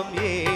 வாழும்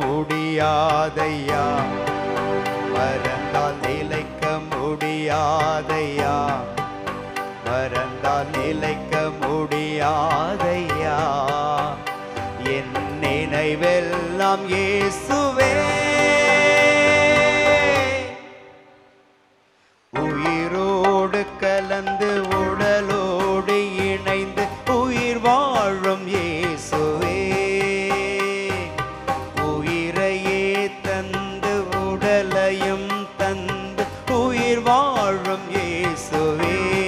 முடியாதையா? மறந்தால் நிலைக்க முடியாதையா? மறந்தால் நிலைக்க முடியாதையா? என் நினைவெல்லாம் ஏசு உடலையும் தந்து உயிர் வாழும் இயேசுவே.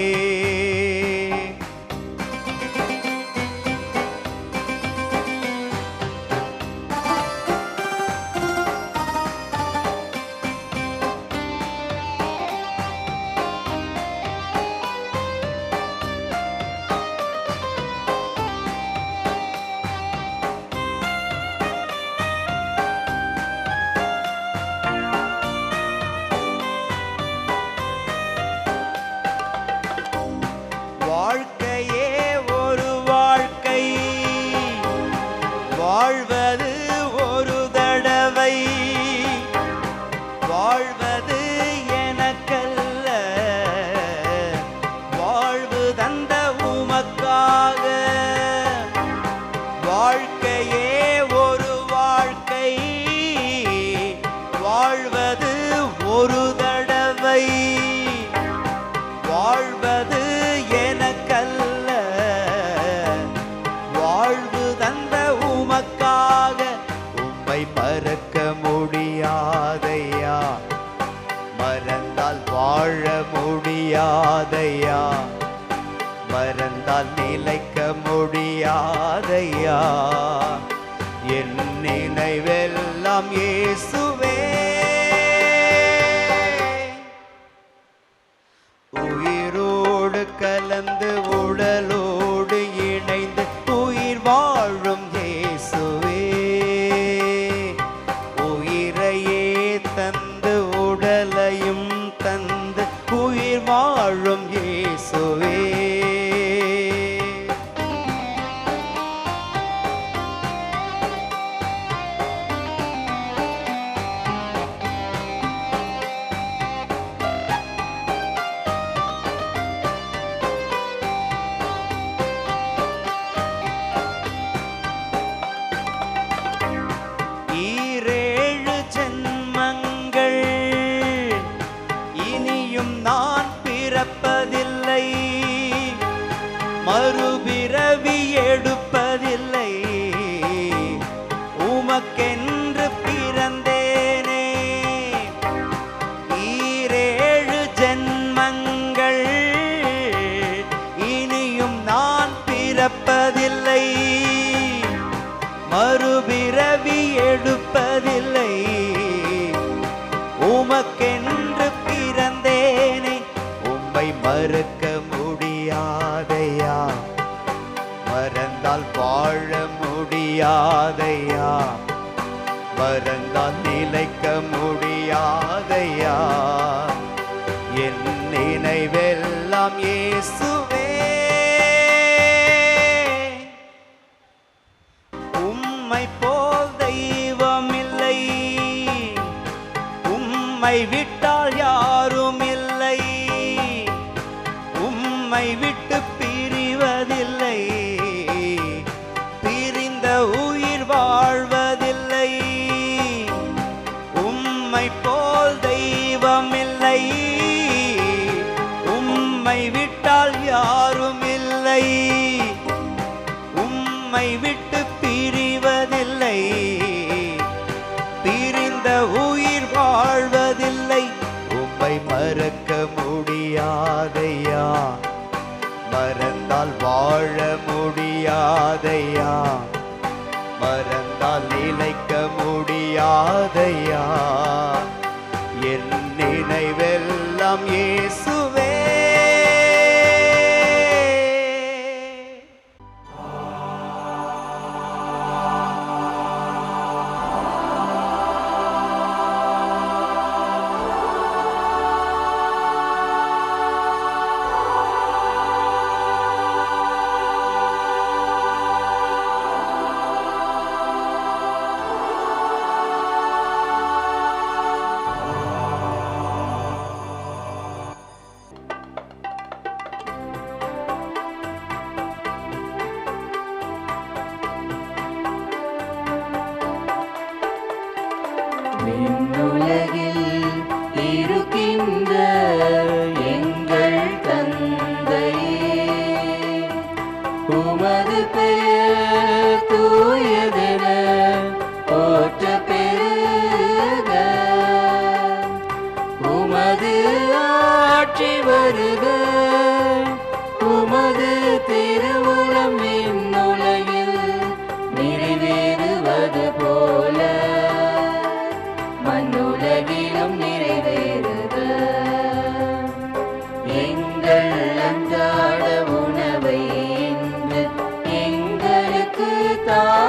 மறுக்க முடியாதையா? மறந்தால் வாழ முடியாதையா? மறந்தால் நிலைக்க முடியாதையா? என் நினைவெல்லாம் இயேசுவே. உம்மை போல் தெய்வம் இல்லை உம்மை விட்டால் யாரும் நம்மை விட்டு பிரிவதில்லை. பிரிந்த உயிர் வாழ்வதில்லை. உம்மை போல் தெய்வம் இல்லை உம்மை விட்டால் யாரும் இல்லை உம்மை விட்டு பிரிவதில்லை. பிரிந்த உயிர் வாழ்வதில்லை. உம்மை மறக்க முடியாதையா? மறந்தால் வாழ முடியாதையா? மறந்தால் நிலைக்க முடியாதையா? என் நினைவெல்லாம் இயேசுவே உமது பெயர் தூயதென போற்ற பெருக. உமது ஆட்சி வருக.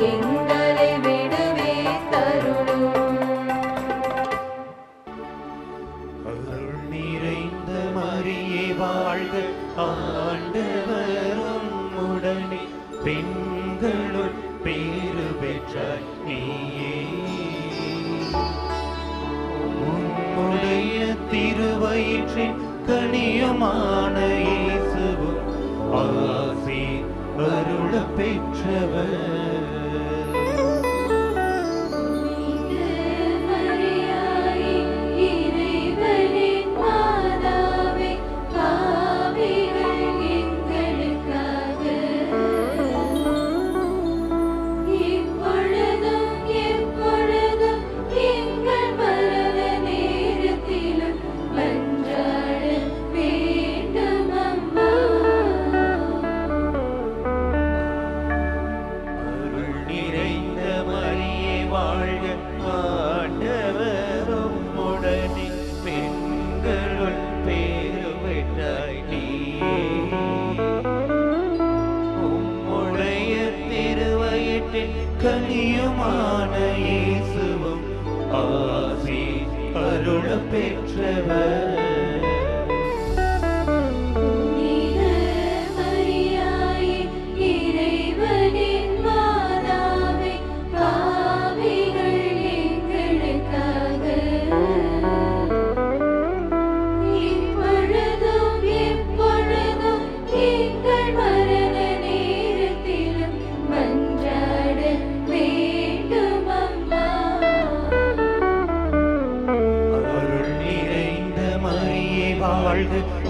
எங்களை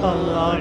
Allah